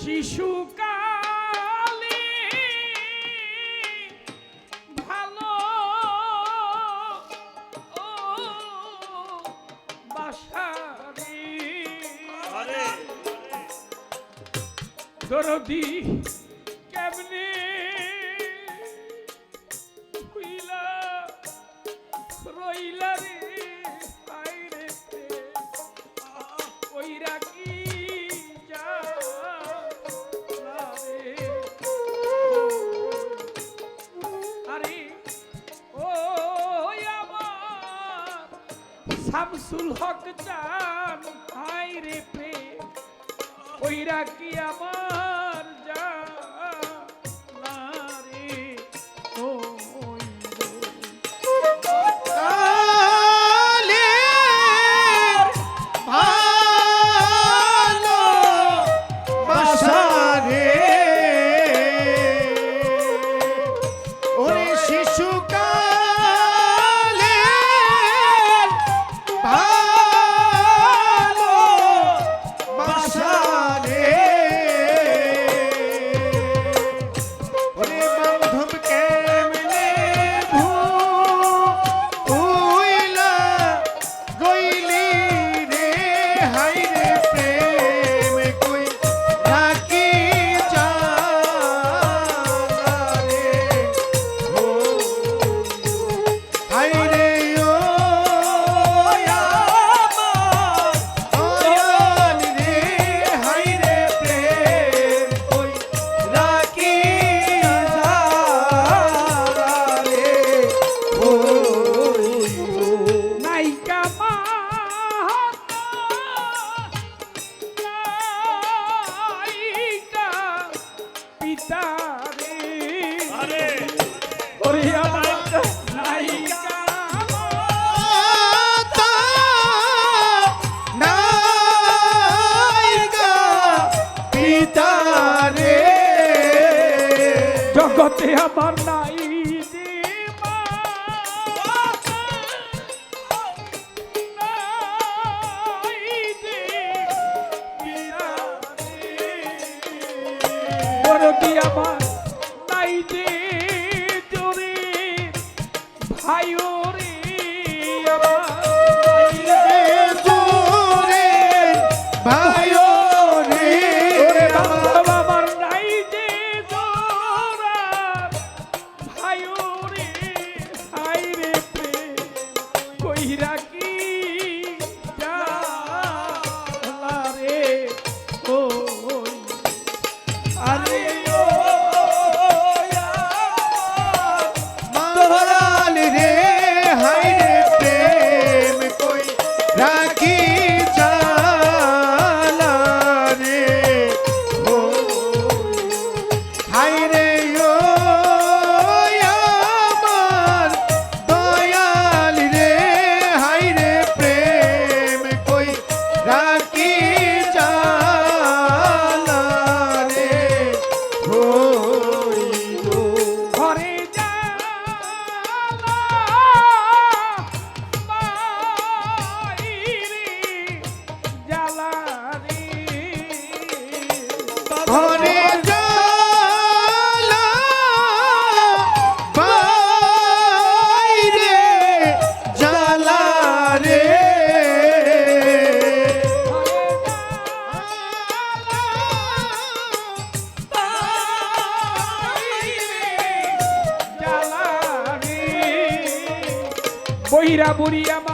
শিশু শামসুল হক চান হায় রে পে ওইরা কি আমার রে আমার না। রে বহিরা বুড়িয়া মা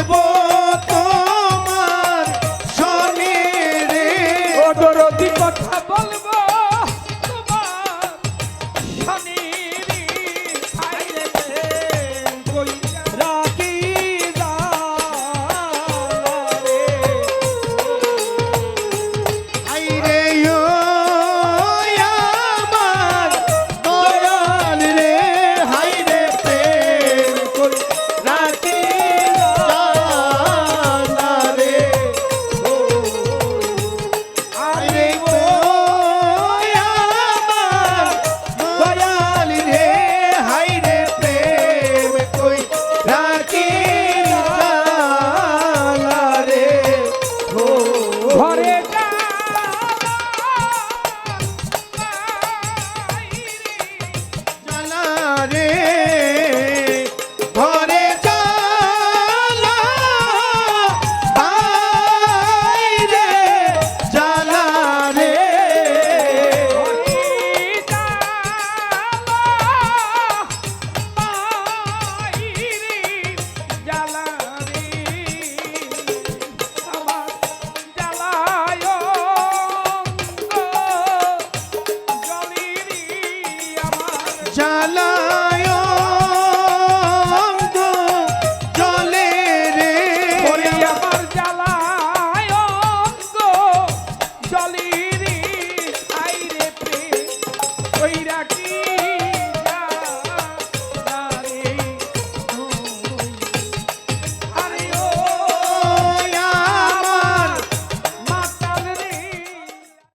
Depor